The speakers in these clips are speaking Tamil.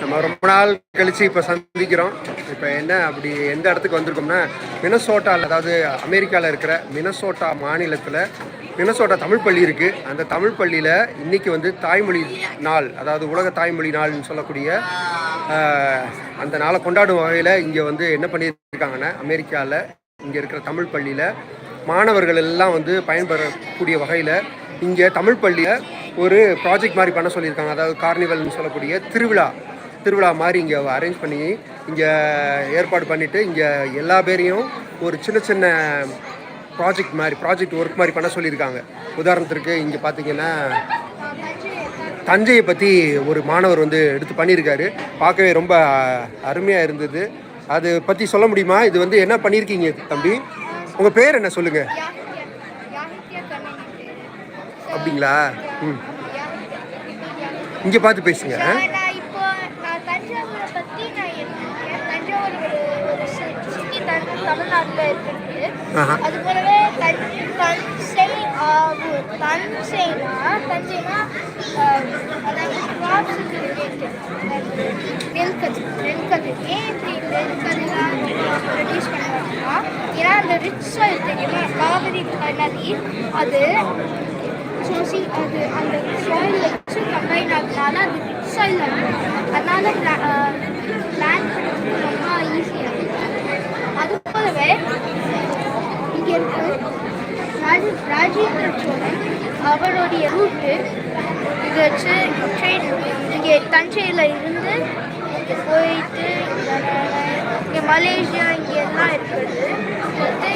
நம்ம ரொம்ப நாள் கழிச்சு இப்போ சந்திக்கிறோம். இப்போ என்ன அப்படி எந்த இடத்துக்கு வந்திருக்கோம்னா மினசோட்டாவில் அதாவது அமெரிக்காவில் இருக்கிற மினசோட்டா மாநிலத்தில் மினசோட்டா தமிழ் பள்ளி இருக்குது அந்த தமிழ் பள்ளியில் இன்றைக்கி வந்து தாய்மொழி நாள் அதாவது உலக தாய்மொழி நாள்னு சொல்லக்கூடிய அந்த நாளை கொண்டாடும் வகையில் இங்கே வந்து என்ன பண்ணியிருக்காங்கன்னா அமெரிக்காவில் இங்கே இருக்கிற தமிழ் பள்ளியில் மாணவர்கள் எல்லாம் வந்து பயன்பெறக்கூடிய வகையில் இங்கே தமிழ் பள்ளியில் ஒரு ப்ராஜெக்ட் மாதிரி பண்ண சொல்லியிருக்காங்க. அதாவது கார்னிவல்னு சொல்லக்கூடிய திருவிழா. திருவிழா மாதிரி இங்கே அரேஞ்ச் பண்ணி இங்கே ஏற்பாடு பண்ணிவிட்டு இங்கே எல்லா பேரையும் ஒரு சின்ன சின்ன ப்ராஜெக்ட் மாதிரி ப்ராஜெக்ட் ஒர்க் மாதிரி பண்ண சொல்லியிருக்காங்க. உதாரணத்திற்கு இங்கே பார்த்தீங்கன்னா தஞ்சையை பற்றி ஒரு மாணவர் வந்து எடுத்து பண்ணியிருக்காரு. பார்க்கவே ரொம்ப அருமையாக இருந்தது. அது பற்றி சொல்ல முடியுமா? இது வந்து என்ன பண்ணியிருக்கீங்க தம்பி? உங்கள் பேர் என்ன சொல்லுங்கள் அப்படிங்களா? ம். இங்கே பார்த்து பேசுங்க நான் இப்போ நான் தஞ்சாவூரை பற்றி நான் எழுதியிருக்கேன் தஞ்சாவூர் ஒரு ஒரு சிட்டி தமிழ்நாட்டில் இருக்குது. அது போலவே தஞ்சை தஞ்சைனா தஞ்சைனா அதாவது related. நெல்கதிர் நெல்கதிர் ஏன் இப்படி ப்ரொடியூஸ் பண்ணுவாங்கன்னா ஏன்னா அந்த ரிச் சாயில் தெரியுமா? காவிரி நதி. அது சோசி அது அந்த சாயில் வச்சு கம்பைன் ஆகுனால அது ரிச் சாயில் அதனால பண்ணுறது ரொம்ப ஈஸியாக அது போலவே இங்கே இருக்கு ராஜ ராஜேந்திர சோழன் அவருடைய ரூட்டு இது வச்சு ட்ரெயின் இங்கே தஞ்சையில் இருந்து இங்கே போயிட்டு இங்கே மலேசியா இங்கே எல்லாம் இருக்குது. வந்து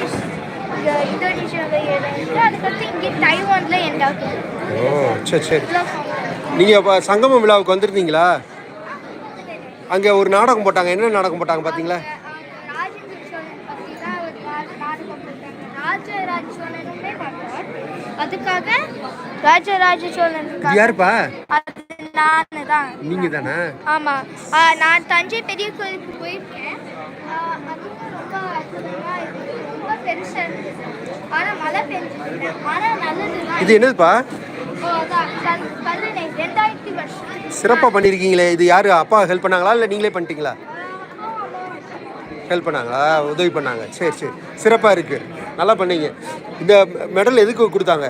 இங்கே இந்தோனேஷியாவில் இருக்கு அதுக்கடுத்து இங்கே தைவானில் எண்ட் ஆகுது. ஓ சரி சரி. நீங்கள் இப்போ சங்கம விழாவுக்கு வந்திருந்தீங்களா? அங்கே ஒரு நாடகம் போட்டாங்க. என்ன நாடகம் போட்டாங்க பார்த்தீங்களா ராஜேந்திர சோழன் பற்றி தான் ஒரு நா- நாடகம் போட்டாங்க ராஜராஜ சோழனுமே பார்த்தார் அதுக்காக ராஜராஜ சோழன் யாருப்பா? அது நான் தான். நீங்கள் தானே ஆமாம் நான் தஞ்சை பெரிய கோயிலுக்கு போயிருக்கேன். அதுவும் ரொம்ப இருந்தது ரொம்ப பெருசாக இருந்தது மழை பெஞ்சது நல்லது இது என்னதுப்பா? சிறப்பாக பண்ணியிருக்கீங்களே இது யார்? அப்பா ஹெல்ப் பண்ணாங்களா? இல்லை நீங்களே பண்ணிட்டீங்களா? ஹெல்ப் பண்ணாங்களா? உதவி பண்ணாங்க. சரி சரி. சிறப்பாக இருக்குது நல்லா பண்ணீங்க. இந்த மெடல் எதுக்கு கொடுத்தாங்க?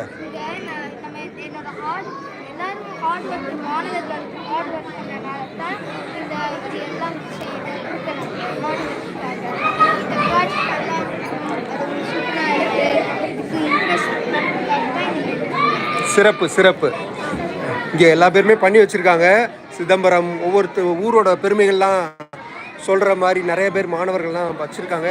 சிறப்பு சிறப்பு. இங்கே எல்லா பேருமே பண்ணி வச்சுருக்காங்க. சிதம்பரம் ஒவ்வொருத்த ஊரோட பெருமைகள்லாம் சொல்கிற மாதிரி நிறைய பேர் மாணவர்கள்லாம் வச்சுருக்காங்க.